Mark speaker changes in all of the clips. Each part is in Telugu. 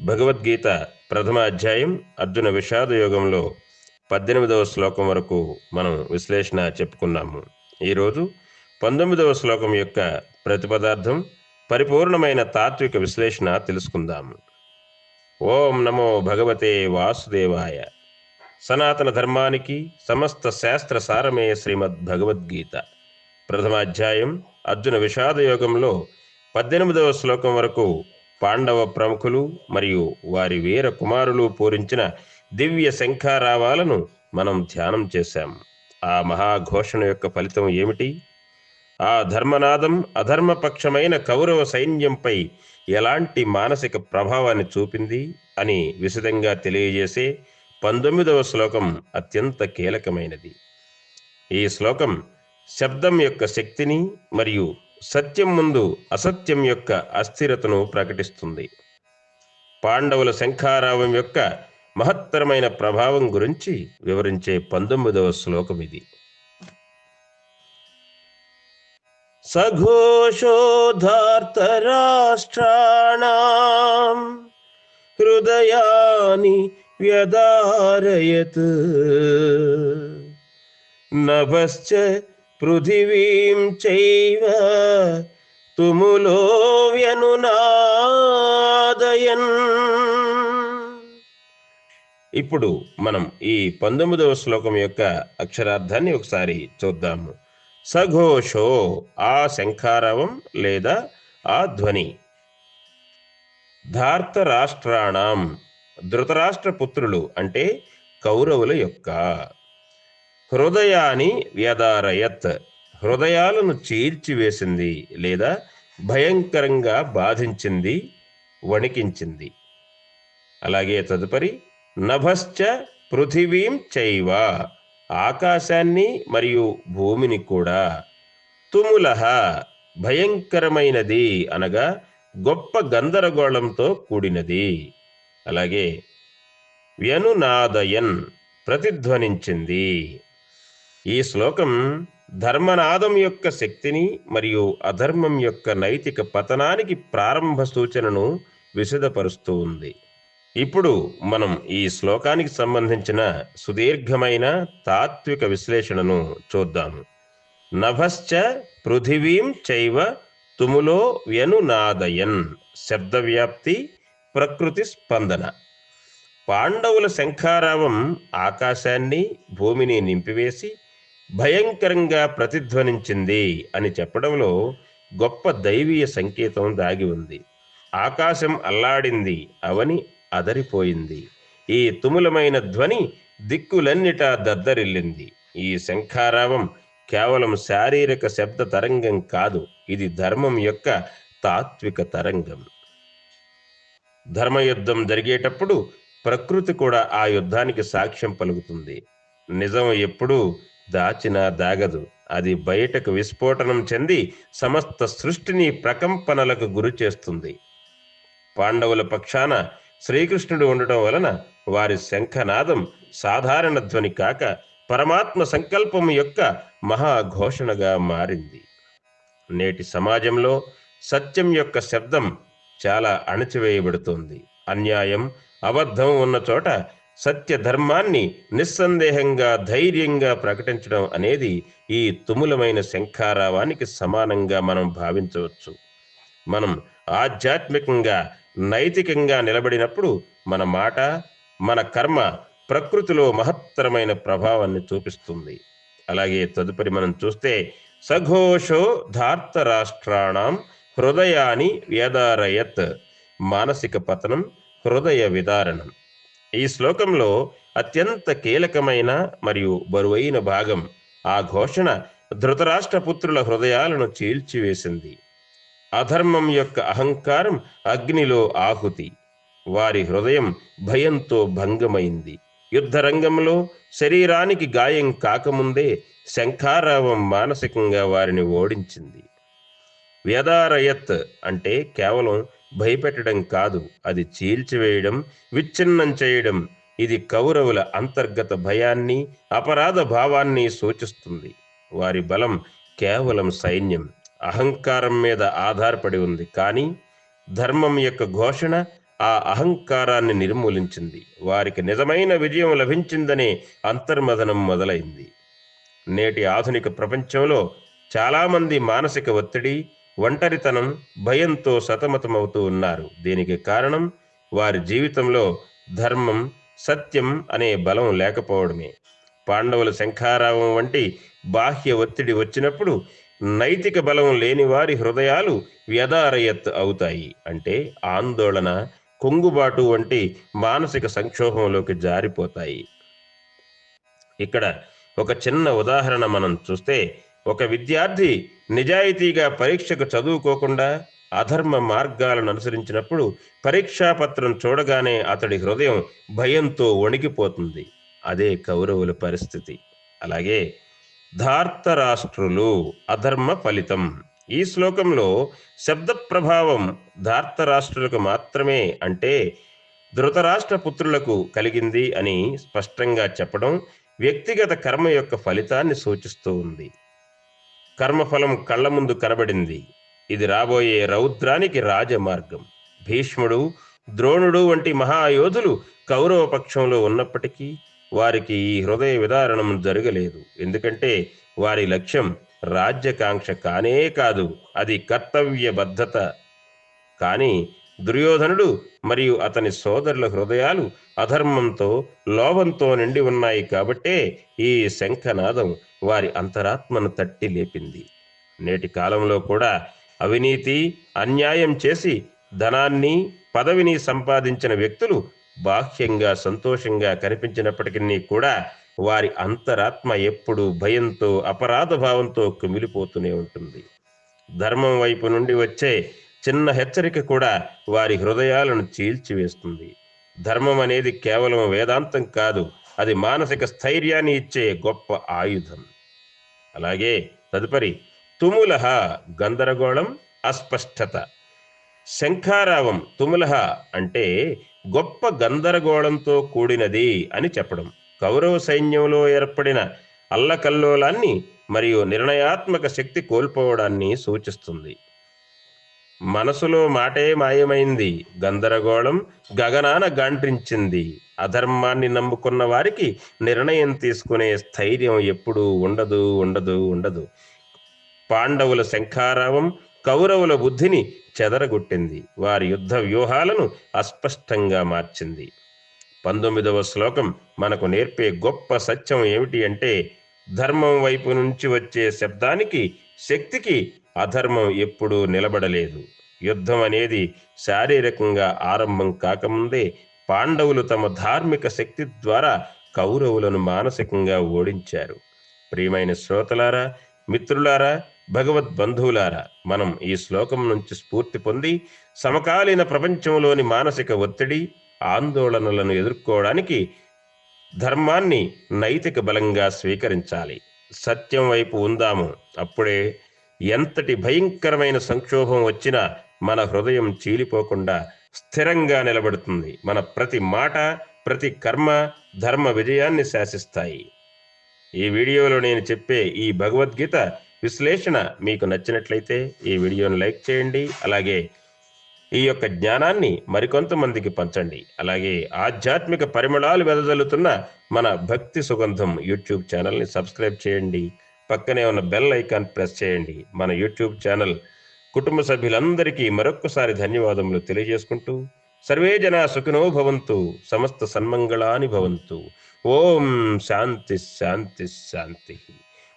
Speaker 1: భగవద్గీత ప్రథమ అధ్యాయం అర్జున విషాద యోగంలో పద్దెనిమిదవ శ్లోకం వరకు మనం విశ్లేషణ చెప్పుకున్నాము. ఈరోజు పంతొమ్మిదవ శ్లోకం యొక్క ప్రతిపదార్థం పరిపూర్ణమైన తాత్విక విశ్లేషణ తెలుసుకుందాము. ఓం నమో భగవతే వాసుదేవాయ. సనాతన ధర్మానికి సమస్త శాస్త్ర సారమే శ్రీమద్ భగవద్గీత. ప్రథమాధ్యాయం అర్జున విషాద యోగంలో పద్దెనిమిదవ శ్లోకం వరకు పాండవ ప్రముఖులు మరియు వారి వీర కుమారులు పూరించిన దివ్య శంఖారావాలను మనం ధ్యానం చేశాం. ఆ మహాఘోషణ యొక్క ఫలితం ఏమిటి? ఆ ధర్మనాదం అధర్మపక్షమైన కౌరవ సైన్యంపై ఎలాంటి మానసిక ప్రభావాన్ని చూపింది అని విశదంగా తెలియజేసే పంతొమ్మిదవ శ్లోకం అత్యంత కీలకమైనది. ఈ శ్లోకం శబ్దం యొక్క శక్తిని మరియు సత్యం ముందు అసత్యం యొక్క అస్థిరతను ప్రకటిస్తుంది. పాండవుల శంఖారావం యొక్క మహత్తరమైన ప్రభావం గురించి వివరించే పంతొమ్మిదవ శ్లోకం ఇది. సఘోషోధార్తరాష్ట్రాణం హృదయాని వ్యదారయత్ నభశ్చ పృథివీం చైవ తుములో వ్యనునాదయన్. ఇప్పుడు మనం ఈ పంతొమ్మిదవ శ్లోకం యొక్క అక్షరార్థాన్ని ఒకసారి చూద్దాము. సఘోషో ఆ శంఖారవం లేదా ఆ ధ్వని. ధార్త రాష్ట్రాణం ధృతరాష్ట్ర పుత్రులు అంటే కౌరవుల యొక్క. హృదయాన్ని వ్యదారయత్ హృదయాలను చీల్చివేసింది లేదా భయంకరంగా బాధించింది వణికించింది. అలాగే తదుపరి నభశ్చ పృథివీం చైవ ఆకాశాన్ని మరియు భూమిని కూడా. తుములహ భయంకరమైనది అనగా గొప్ప గందరగోళంతో కూడినది. అలాగే వ్యనునాదయన్ ప్రతిధ్వనించింది. ఈ శ్లోకం ధర్మనాదం యొక్క శక్తిని మరియు అధర్మం యొక్క నైతిక పతనానికి ప్రారంభ సూచనను విశదపరుస్తూ ఉంది ఇప్పుడు మనం ఈ శ్లోకానికి సంబంధించిన సుదీర్ఘమైన తాత్విక విశ్లేషణను చూద్దాము నభశ్చ పృథివీం చైవ తుములో వ్యనునాదయన్ శబ్దవ్యాప్తి ప్రకృతి స్పందన. పాండవుల శంఖారావం ఆకాశాన్ని భూమిని నింపివేసి భయంకరంగా ప్రతిధ్వనించింది అని చెప్పడంలో గొప్ప దైవీయ సంకేతం దాగి ఉంది. ఆకాశం అల్లాడింది అవని అదరిపోయింది. ఈ తుములమైన ధ్వని దిక్కులన్నిటా దద్దరిల్లింది. ఈ శంఖారావం కేవలం శారీరక శబ్ద తరంగం కాదు ఇది ధర్మం యొక్క తాత్విక తరంగం. ధర్మయుద్ధం జరిగేటప్పుడు ప్రకృతి కూడా ఆ యుద్ధానికి సాక్ష్యం పలుకుతుంది. నిజం ఎప్పుడూ దాచినా దాగదు. అది బయటకు విస్ఫోటనం చెంది సమస్త సృష్టిని ప్రకంపనలకు గురి చేస్తుంది. పాండవుల పక్షాన శ్రీకృష్ణుడు ఉండటం వలన వారి శంఖనాదం సాధారణ ధ్వని కాక పరమాత్మ సంకల్పం యొక్క మహాఘోషణగా మారింది. నేటి సమాజంలో సత్యం యొక్క శబ్దం చాలా అణచివేయబడుతోంది. అన్యాయం అబద్ధం ఉన్న చోట సత్య ధర్మాన్ని నిస్సందేహంగా ధైర్యంగా ప్రకటించడం అనేది ఈ తుములమైన శంఖారావానికి సమానంగా మనం భావించవచ్చు. మనం ఆధ్యాత్మికంగా నైతికంగా నిలబడినప్పుడు మన మాట మన కర్మ ప్రకృతిలో మహత్తరమైన ప్రభావాన్ని చూపిస్తుంది. అలాగే తదుపరి మనం చూస్తే సఘోషో ధార్త రాష్ట్రాణం హృదయాన్ని వ్యదారయత్ మానసిక పతనం హృదయ విదారణం. ఈ శ్లోకంలో అత్యంత కీలకమైన మరియు బరువైన భాగం ఆ ఘోషణ ధృతరాష్ట్ర పుత్రుల హృదయాలను చీల్చివేసింది. అధర్మం యొక్క అహంకారం అగ్నిలో ఆహుతి. వారి హృదయం భయంతో భంగమైంది. యుద్ధరంగంలో శరీరానికి గాయం కాకముందే శంఖారావం మానసికంగా వారిని ఓడించింది. వ్యదారయత్ అంటే కేవలం భయపెట్టడం కాదు అది చీల్చివేయడం విచ్ఛిన్నం చేయడం. ఇది కౌరవుల అంతర్గత భయాన్ని అపరాధ భావాన్ని సూచిస్తుంది. వారి బలం కేవలం సైన్యం అహంకారం మీద ఆధారపడి ఉంది. కానీ ధర్మం యొక్క ఘోషణ ఆ అహంకారాన్ని నిర్మూలించింది. వారికి నిజమైన విజయం లభించిందనే అంతర్మదనం మొదలైంది. నేటి ఆధునిక ప్రపంచంలో చాలామంది మానసిక ఒత్తిడి ఒంటరితనం భయంతో సతమతమవుతూ ఉన్నారు. దీనికి కారణం వారి జీవితంలో ధర్మం సత్యం అనే బలం లేకపోవడమే. పాండవుల శంఖారావం వంటి బాహ్య ఒత్తిడి వచ్చినప్పుడు నైతిక బలం లేని వారి హృదయాలు వ్యదారయత్ అవుతాయి. అంటే ఆందోళన కొంగుబాటు వంటి మానసిక సంక్షోభంలోకి జారిపోతాయి. ఇక్కడ ఒక చిన్న ఉదాహరణ మనం చూస్తే ఒక విద్యార్థి నిజాయితీగా పరీక్షకు చదువుకోకుండా అధర్మ మార్గాలను అనుసరించినప్పుడు పరీక్షాపత్రం చూడగానే అతడి హృదయం భయంతో వణికిపోతుంది. అదే కౌరవుల పరిస్థితి. అలాగే ధార్తరాష్ట్రులు అధర్మ ఫలితం. ఈ శ్లోకంలో శబ్ద ప్రభావం ధార్తరాష్ట్రులకు మాత్రమే అంటే ధృతరాష్ట్ర పుత్రులకు కలిగింది అని స్పష్టంగా చెప్పడం వ్యక్తిగత కర్మ యొక్క ఫలితాన్ని సూచిస్తూ ఉంది. కర్మఫలం కళ్ళ ముందు కనబడింది. ఇది రాబోయే రౌద్రానికి రాజమార్గం. భీష్ముడు ద్రోణుడు వంటి మహాయోధులు కౌరవ పక్షంలో ఉన్నప్పటికీ వారికి ఈ హృదయ విదారణం జరగలేదు. ఎందుకంటే వారి లక్ష్యం రాజ్యకాంక్ష కానే కాదు అది కర్తవ్యబద్ధత. కానీ దుర్యోధనుడు మరియు అతని సోదరుల హృదయాలు అధర్మంతో లోభంతో నిండి ఉన్నాయి కాబట్టే ఈ శంఖనాదం వారి అంతరాత్మను తట్టి లేపింది. నేటి కాలంలో కూడా అవినీతి అన్యాయం చేసి ధనాన్ని పదవిని సంపాదించిన వ్యక్తులు బాహ్యంగా సంతోషంగా కనిపించినప్పటికీ కూడా వారి అంతరాత్మ ఎప్పుడు భయంతో అపరాధ భావంతో కుమిలిపోతూనే ఉంటుంది. ధర్మం వైపు నుండి వచ్చే చిన్న హెచ్చరిక కూడా వారి హృదయాలను చీల్చివేస్తుంది. ధర్మం అనేది కేవలం వేదాంతం కాదు అది మానసిక స్థైర్యాన్ని ఇచ్చే గొప్ప ఆయుధం. అలాగే తదుపరి తుములహ గందరగోళం అస్పష్టత. శంఖారావం తుములహ అంటే గొప్ప గందరగోళంతో కూడినది అని చెప్పడం. కౌరవ సైన్యంలో ఏర్పడిన అల్లకల్లోలాన్ని మరియు నిర్ణయాత్మక శక్తి కోల్పోవడాన్ని సూచిస్తుంది. మనసులో మాటే మాయమైంది. గందరగోళం గగనాన గాండ్రించింది. అధర్మాన్ని నమ్ముకున్న వారికి నిర్ణయం తీసుకునే స్థైర్యం ఎప్పుడూ ఉండదు ఉండదు ఉండదు. పాండవుల శంఖారావం కౌరవుల బుద్ధిని చెదరగొట్టింది. వారి యుద్ధ వ్యూహాలను అస్పష్టంగా మార్చింది. పంతొమ్మిదవ శ్లోకం మనకు నేర్పే గొప్ప సత్యం ఏమిటి అంటే ధర్మం వైపు నుంచి వచ్చే శబ్దానికి శక్తికి అధర్మం ఎప్పుడూ నిలబడలేదు. యుద్ధం అనేది శారీరకంగా ఆరంభం కాకముందే పాండవులు తమ ధార్మిక శక్తి ద్వారా కౌరవులను మానసికంగా ఓడించారు. ప్రియమైన శ్రోతలారా మిత్రులారా భగవద్ బంధువులారా మనం ఈ శ్లోకం నుంచి స్ఫూర్తి పొంది సమకాలీన ప్రపంచంలోని మానసిక ఒత్తిడి ఆందోళనలను ఎదుర్కోవడానికి ధర్మాన్ని నైతిక బలంగా స్వీకరించాలి. సత్యం వైపు ఉందాము. అప్పుడే ఎంతటి భయంకరమైన సంక్షోభం వచ్చినా మన హృదయం చీలిపోకుండా స్థిరంగా నిలబడుతుంది. మన ప్రతి మాట ప్రతి కర్మ ధర్మ విజయాన్ని శాసిస్తాయి. ఈ వీడియోలో నేను చెప్పే ఈ భగవద్గీత విశ్లేషణ మీకు నచ్చినట్లయితే ఈ వీడియోను లైక్ చేయండి. అలాగే ఈ యొక్క జ్ఞానాన్ని మరికొంతమందికి పంచండి. అలాగే ఆధ్యాత్మిక పరిమళాలు వెదజల్లుతున్న మన భక్తి సుగంధం యూట్యూబ్ ఛానల్ని సబ్స్క్రైబ్ చేయండి. పక్కనే ఉన్న బెల్ ఐకాన్ ప్రెస్ చేయండి. మన యూట్యూబ్ ఛానల్ కుటుంబ సభ్యులందరికీ మరొక్కసారి ధన్యవాదములు తెలియజేసుకుంటూ సర్వే జనా సుఖినో భవంతు సమస్త సన్మంగళాని భవంతు. ఓం శాంతి శాంతి శాంతి.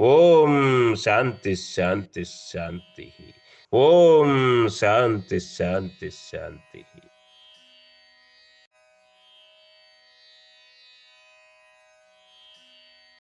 Speaker 1: ఓం శాంతి శాంతి శాంతి. ఓం శాంతి శాంతి శాంతి.